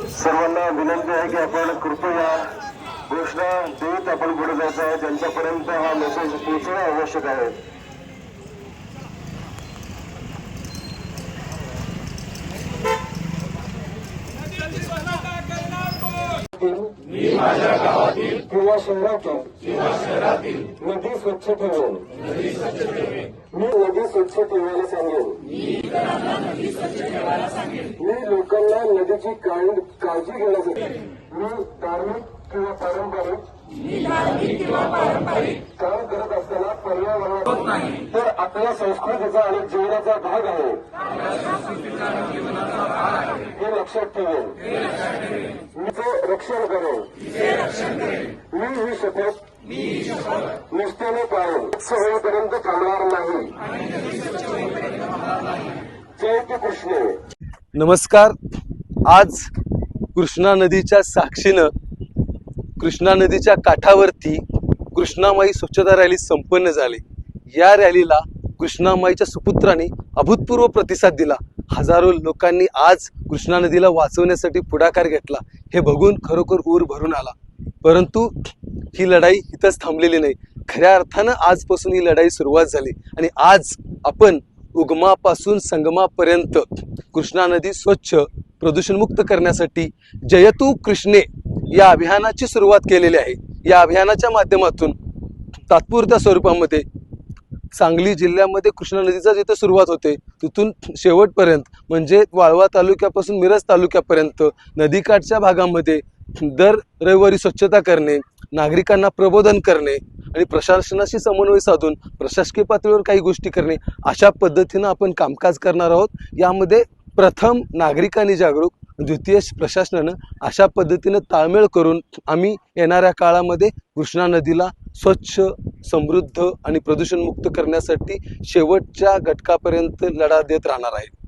सर्वांना विनंती आहे की आपण कृपया घोषणा देत आपण पुढे जायचं आहे त्यांच्यापर्यंत हा मेसेज पोहोचणं आवश्यक आहे. किंवा शहरातील नदी स्वच्छ ठेवेल मी नदी स्वच्छ ठेवायला सांगेन. मी लोकांना नदीची काळी काळजी घेण्यासाठी मी धार्मिक किंवा पारंपरिक काम करत असताना पर्यावरण तर आपल्या संस्कृतीचा आणि जीवनाचा भाग आहे. लक्षात ठेवेन मीचे रक्षण करेन मी ही शपथ निष्ठेने पाळेन होईपर्यंत थांबणार नाही. जयंती कृष्ण. नमस्कार. आज कृष्णा नदीच्या साक्षीनं कृष्णा नदीच्या काठावरती कृष्णामाई स्वच्छता रॅली संपन्न झाली. या रॅलीला कृष्णामाईच्या सुपुत्रांनी अभूतपूर्व प्रतिसाद दिला. हजारो लोकांनी आज कृष्णा नदीला वाचवण्यासाठी पुढाकार घेतला. हे बघून खरोखर ऊर भरून आला. परंतु ही लढाई इथंच थांबलेली नाही. खऱ्या अर्थानं आजपासून ही लढाई सुरुवात झाली आणि आज आपण उगमापासून संगमापर्यंत कृष्णा नदी स्वच्छ प्रदूषणमुक्त करण्यासाठी जयतू कृष्णे या अभियानाची सुरुवात केलेली आहे. या अभियानाच्या माध्यमातून तात्पुरत्या स्वरूपामध्ये सांगली जिल्ह्यामध्ये कृष्णा नदीचा जिथं सुरुवात होते तिथून शेवटपर्यंत म्हणजे वाळवा तालुक्यापासून मिरज तालुक्यापर्यंत नदीकाठच्या भागामध्ये दर रविवारी स्वच्छता करणे नागरिकांना प्रबोधन करणे आणि प्रशासनाशी समन्वय साधून प्रशासकीय पातळीवर काही गोष्टी करणे अशा पद्धतीनं आपण कामकाज करणार आहोत. यामध्ये प्रथम नागरिकांनी जागरूक द्वितीय प्रशासनानं अशा पद्धतीनं ताळमेळ करून आम्ही येणाऱ्या काळामध्ये कृष्णा नदीला स्वच्छ समृद्ध आणि प्रदूषणमुक्त करण्यासाठी शेवटच्या घटकापर्यंत लढा देत राहणार आहे